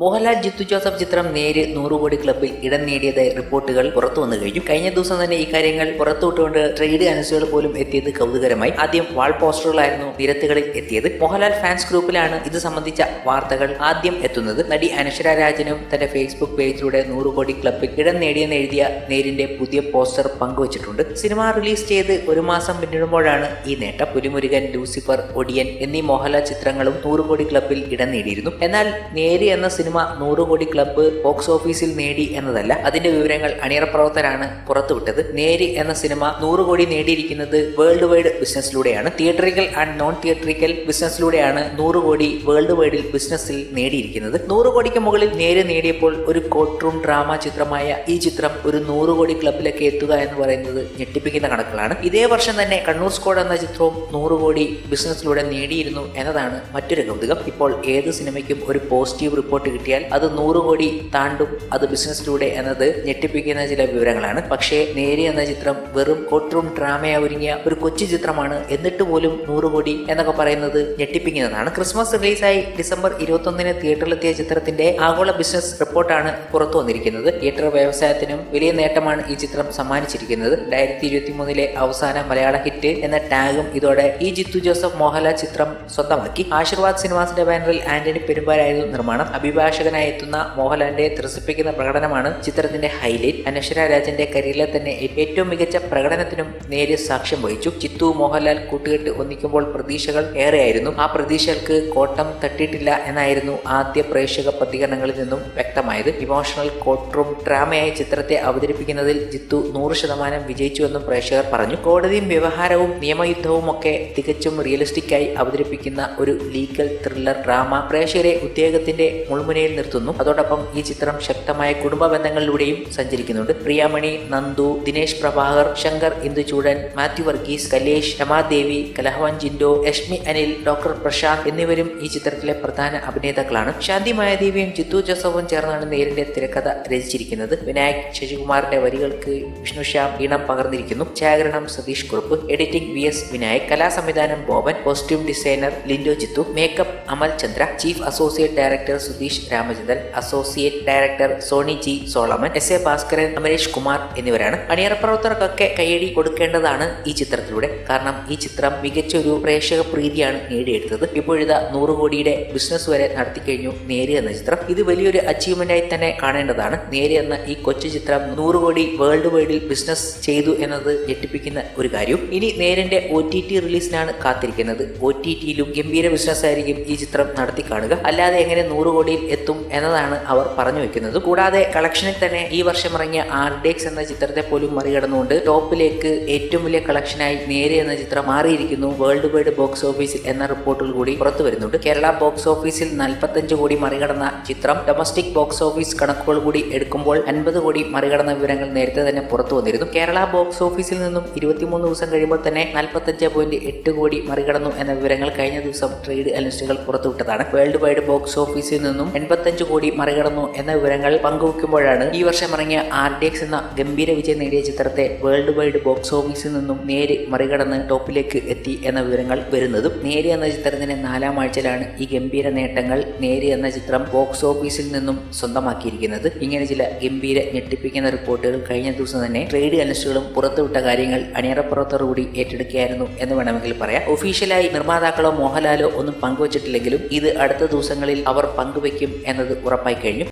Mohanlal Jithu Joseph ചിത്രം നേര് നൂറ് കോടി ക്ലബിൽ ഇടം നേടിയതായി റിപ്പോർട്ടുകൾ പുറത്തു വന്നു കഴിഞ്ഞു. കഴിഞ്ഞ ദിവസം തന്നെ കാര്യങ്ങൾ പുറത്തുവിട്ടുകൊണ്ട് ട്രേഡ് അനുസുകൾ പോലും എത്തിയത് കൗതുകരമായി. ആദ്യം വാൾ പോസ്റ്ററുകളായിരുന്നു നിരത്തുകളിൽ എത്തിയത്. മോഹൻലാൽ ഫാൻസ് ഗ്രൂപ്പിലാണ് ഇത് സംബന്ധിച്ച വാർത്തകൾ ആദ്യം എത്തുന്നത്. നടി അനശ്വര രാജനും തന്റെ ഫേസ്ബുക്ക് പേജിലൂടെ നൂറ് കോടി ക്ലബിൽ ഇടം നേടിയെന്ന് എഴുതിയ നേരിന്റെ പുതിയ പോസ്റ്റർ പങ്കുവച്ചിട്ടുണ്ട്. സിനിമ റിലീസ് ചെയ്ത് ഒരു മാസം പിന്നിടുമ്പോഴാണ് ഈ നേട്ടം. പുലിമുരുകൻ ലൂസിഫർ ഒടിയൻ എന്നീ മോഹൻലാൽ ചിത്രങ്ങളും നൂറ് കോടി ക്ലബിൽ ഇടം നേടിയിരുന്നു. എന്നാൽ നേര് എന്ന സിനിമ നൂറ് കോടി ക്ലബ്ബ് ബോക്സ് ഓഫീസിൽ നേടി എന്നതല്ല അതിന്റെ വിവരങ്ങൾ അണിയറ പ്രവർത്തകരാണ് പുറത്തുവിട്ടത്. നേരി എന്ന സിനിമ നൂറ് കോടി നേടിയിരിക്കുന്നത് വേൾഡ് വൈഡ് ബിസിനസ്സിലൂടെയാണ് തിയേറ്ററിക്കൽ ആൻഡ് നോൺ തിയേറ്ററിക്കൽ ബിസിനസ്സിലൂടെയാണ് നൂറ് കോടി വേൾഡ് വൈഡിൽ ബിസിനസ്സിൽ നേടിയിരിക്കുന്നത്. നൂറ് കോടിക്ക് മുകളിൽ നേര് നേടിയപ്പോൾ ഒരു കോർട്ട് റൂം ഡ്രാമ ചിത്രമായ ഈ ചിത്രം ഒരു നൂറ് കോടി ക്ലബിലേക്ക് എത്തുക എന്ന് പറയുന്നത് ഞെട്ടിപ്പിക്കുന്ന കണക്കുകളാണ്. ഇതേ വർഷം തന്നെ കണ്ണൂർ സ്കോഡ് എന്ന ചിത്രവും നൂറ് കോടി ബിസിനസ്സിലൂടെ നേടിയിരുന്നു എന്നതാണ് മറ്റൊരു കൗതുകം. ഇപ്പോൾ ഏത് സിനിമയ്ക്കും ഒരു പോസിറ്റീവ് റിപ്പോർട്ട് കിട്ടിയാൽ അത് നൂറ് കോടി താണ്ടും അത് ബിസിനസ്സിലൂടെ എന്നത് ഞെട്ടിപ്പിക്കുന്ന ചില വിവരങ്ങളാണ്. പക്ഷേ നേരി എന്ന ചിത്രം വെറും കോട്ടറും ഡ്രാമയാ ഒരുങ്ങിയ ഒരു കൊച്ചു ചിത്രമാണ് എന്നിട്ട് പോലും നൂറ് കോടി എന്നൊക്കെ പറയുന്നത് ഞെട്ടിപ്പിക്കുന്നതാണ്. ക്രിസ്മസ് റിലീസായി ഡിസംബർ ഇരുപത്തൊന്നിന് തിയേറ്ററിലെത്തിയ ചിത്രത്തിന്റെ ആഗോള ബിസിനസ് റിപ്പോർട്ടാണ് പുറത്തു വന്നിരിക്കുന്നത്. തിയേറ്റർ വ്യവസായത്തിനും വലിയ നേട്ടമാണ് ഈ ചിത്രം സമ്മാനിച്ചിരിക്കുന്നത്. രണ്ടായിരത്തി ഇരുപത്തി മൂന്നിലെ അവസാന മലയാള ഹിറ്റ് എന്ന ടാഗും ഇതോടെ ഈ ജിത്തു ജോസഫ് മോഹൻലാൽ ചിത്രം സ്വന്തമാക്കി. ആശീർവാദ് സിനിമാസിന്റെ ബാനറിൽ ആന്റണി പെരുമ്പാലായിരുന്നു നിർമ്മാണം. അഭിഭാഷകനായി എത്തുന്ന മോഹൻലാലിന്റെ ത്രസിപ്പിക്കുന്ന പ്രകടനമാണ് ചിത്രത്തിന്റെ ഹൈലൈറ്റ്. അനശ്വര രാജന്റെ കരിയറിലെ തന്നെ ഏറ്റവും മികച്ച പ്രകടനത്തിനും നേരിയ സാക്ഷ്യം വഹിച്ചു. ചിത്തു മോഹൻലാൽ കൂട്ടുകെട്ട് ഒന്നിക്കുമ്പോൾ പ്രതീക്ഷകൾ ഏറെയായിരുന്നു. ആ പ്രതീക്ഷകൾക്ക് കോട്ടം തട്ടിയിട്ടില്ല എന്നായിരുന്നു ആദ്യ പ്രേക്ഷക പ്രതികരണങ്ങളിൽ നിന്നും വ്യക്തമായത്. ഇമോഷണൽ കോർട്ട് റൂം ഡ്രാമയായി ചിത്രത്തെ അവതരിപ്പിക്കുന്നതിൽ ജിത്തു നൂറ് ശതമാനം വിജയിച്ചുവെന്നും പ്രേക്ഷകർ പറഞ്ഞു. കോടതിയും വ്യവഹാരവും നിയമയുദ്ധവും ഒക്കെ തികച്ചും റിയലിസ്റ്റിക് ആയി അവതരിപ്പിക്കുന്ന ഒരു ലീഗൽ ത്രില്ലർ ഡ്രാമ പ്രേക്ഷകരെ ഉദ്യോഗത്തിന്റെ മുൾമുനയിൽ നിർത്തുന്നു. അതോടൊപ്പം ഈ ചിത്രം ശക്തമായ കുടുംബ ബന്ധങ്ങളിലൂടെയും സഞ്ചരിക്കുന്നുണ്ട്. പ്രിയാമണി നന്ദു ദിനേശ് പ്രഭാകർ ശങ്കർ ഇന്ദുചൂടൻ മാത്യു വർഗീസ് കലേഷ് രമാദേവി കലഹവാൻ ജിൻഡോ രശ്മി അനിൽ ഡോക്ടർ പ്രശാന്ത് എന്നിവരും ഈ ചിത്രത്തിലെ പ്രധാന അഭിനേതാക്കളാണ്. ശാന്തി മായാദേവിയും ജിത്തു ജോസഫും ചേർന്നാണ് നേരിന്റെ തിരക്കഥ രചിച്ചിരിക്കുന്നത്. വിനായക് ശശികുമാറിന്റെ വരികൾക്ക് വിഷ്ണു ശ്യാം ഈണം പകർന്നിരിക്കുന്നു. ഛായാഗ്രഹണം Satheesh Kurup editing V S Vinayak കലാസംവിധാനം Boban costume designer Lindo Chithu makeup Amal Chandra chief associate director Sudheesh Ramachandran associate director Soni G Solomon S A Bhaskaran Amaresh Kumar എന്നിവരാണ് അണിയറ പ്രവർത്തകർക്കൊക്കെ കൈയടി കൊടുക്കേണ്ടതാണ് ഈ ചിത്രത്തിലൂടെ. കാരണം ഈ ചിത്രം മികച്ച ഒരു പ്രേക്ഷക പ്രീതിയാണ് നേടിയെടുത്തത്. ഇപ്പോഴിതാ നൂറ് കോടിയുടെ ബിസിനസ് വരെ നടത്തി കഴിഞ്ഞു നേരി എന്ന ചിത്രം. ഇത് വലിയൊരു അച്ചീവ്മെന്റ് ആയി തന്നെ കാണേണ്ടതാണ്. നേരി എന്ന ഈ കൊച്ചു ചിത്രം നൂറ് കോടി വേൾഡ് വൈഡിൽ ബിസിനസ് ചെയ്തു എന്നത് ഞെട്ടിപ്പിക്കുന്ന ഒരു കാര്യം. ഇനി നേരിന്റെ ഒ ടി ടി റിലീസിനാണ് കാത്തിരിക്കുന്നത്. ഒ ടി ടിയിലും ഗംഭീര ബിസിനസ് ആയിരിക്കും ഈ ചിത്രം നടത്തി കാണുക. അല്ലാതെ എങ്ങനെ നൂറ് കോടിയിൽ എത്തും എന്നതാണ് അവർ പറഞ്ഞു വെക്കുന്നത്. കൂടാതെ കളക്ഷനിൽ തന്നെ ഈ വർഷം ഇറങ്ങിയ ആർഡേക്സ് എന്ന ചിത്രത്തെ പോലും മറികടന്നുകൊണ്ട് ടോപ്പിലേക്ക് ഏറ്റവും വലിയ കളക്ഷനായി നേരെ എന്ന ചിത്രം മാറിയിരിക്കുന്നു. വേൾഡ് വൈഡ് ബോക്സ് ഓഫീസിൽ എന്ന റിപ്പോർട്ടിൽ കൂടി പുറത്തു വരുന്നുണ്ട്. കേരള ബോക്സ് ഓഫീസിൽ നാൽപ്പത്തഞ്ച് കോടി മറികടന്ന ചിത്രം ഡൊമസ്റ്റിക് ബോക്സ് ഓഫീസ് കണക്കുകൾ കൂടി എടുക്കുമ്പോൾ അൻപത് കോടി മറികടന്ന വിവരങ്ങൾ നേരത്തെ തന്നെ പുറത്തു വന്നിരുന്നു. കേരള ബോക്സ് ഓഫീസിൽ നിന്നും ഇരുപത്തിമൂന്ന് ദിവസം കഴിയുമ്പോൾ തന്നെ നാൽപ്പത്തഞ്ച് പോയിന്റ് എട്ട് കോടി മറികടന്നു എന്ന വിവരങ്ങൾ കഴിഞ്ഞ ദിവസം ട്രേഡ് അനലിസ്റ്റുകൾ പുറത്തുവിട്ടതാണ്. വേൾഡ് വൈഡ് ബോക്സ് ഓഫീസിൽ നിന്നും എൺപത്തഞ്ച് കോടി മറികടന്നു എന്ന വിവരങ്ങൾ പങ്കുവെക്കുമ്പോഴാണ് ഈ വർഷം ഇറങ്ങിയ ആർ ഡി എക്സ് എന്ന ഗംഭീര വിജയം നേടിയ ചിത്രത്തെ വേൾഡ് വൈഡ് ബോക്സ് ഓഫീസിൽ നിന്നും നേരെ മറികടന്ന് ടോപ്പിലേക്ക് എത്തി എന്ന വിവരങ്ങൾ വരുന്നതും നേര് എന്ന ചിത്രത്തിന്റെ നാലാം ആഴ്ചയിലാണ് ഈ ഗംഭീര നേട്ടങ്ങൾ നേര് എന്ന ചിത്രം ബോക്സ് ഓഫീസിൽ നിന്നും സ്വന്തമാക്കിയിരിക്കുന്നത്. ഇങ്ങനെ ചില ഗംഭീര ഞെട്ടിപ്പിക്കുന്ന റിപ്പോർട്ടുകൾ കഴിഞ്ഞ ദിവസം തന്നെ ട്രേഡ് അനലിസ്റ്റുകളും പുറത്തുവിട്ട കാര്യങ്ങൾ അണിയറപ്പുറത്തോടുകൂടി ഏറ്റെടുക്കുകയായിരുന്നു എന്ന് വേണമെങ്കിൽ പറയാം. ഒഫീഷ്യലായി നിർമ്മാതാക്കളോ മോഹൻലാലോ ഒന്നും പങ്കുവച്ചിട്ടില്ലെങ്കിലും ഇത് അടുത്ത ദിവസങ്ങളിൽ അവർ പങ്കുവയ്ക്കും എന്നത് ഉറപ്പായി കഴിഞ്ഞു.